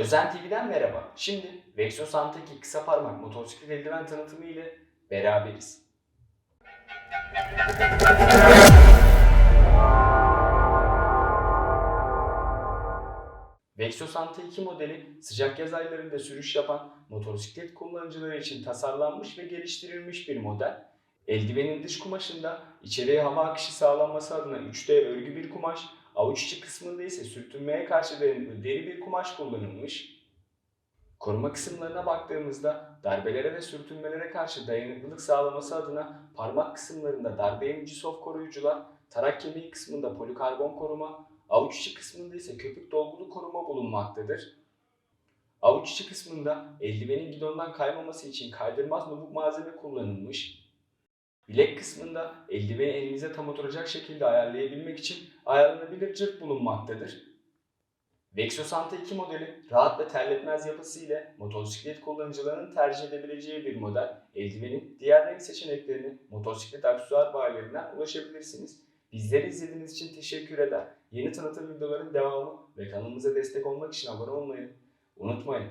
Özen TV'den merhaba. Şimdi Vexo Santa'ki kısa parmak motosiklet eldiven tanıtımı ile beraberiz. Vexo Santa 2 modeli sıcak yaz aylarında sürüş yapan motosiklet kullanıcıları için tasarlanmış ve geliştirilmiş bir model. Eldivenin dış kumaşında içeriye hava akışı sağlanması adına 3D örgü bir kumaş, avuç içi kısmında ise sürtünmeye karşı dayanıklı deri bir kumaş kullanılmış. Koruma kısımlarına baktığımızda darbelere ve sürtünmelere karşı dayanıklılık sağlaması adına parmak kısımlarında darbe emici soft koruyucular, tarak kemiği kısmında polikarbon koruma, avuç içi kısmında ise köpük dolgulu koruma bulunmaktadır. Avuç içi kısmında eldivenin gidondan kaymaması için kaydırmaz nubuk malzeme kullanılmış. Bilek kısmında eldiveni elinize tam oturacak şekilde ayarlayabilmek için ayarlanabilir cırt bulunmaktadır. Vexo Santa 2 modeli rahat ve terletmez yapısı ile motosiklet kullanıcılarının tercih edebileceği bir model. Eldivenin diğer renk seçeneklerini motosiklet aksesuar bayilerinden ulaşabilirsiniz. Bizleri izlediğiniz için teşekkür eder. Yeni tanıtım videoların devamı ve kanalımıza destek olmak için abone olmayı unutmayın.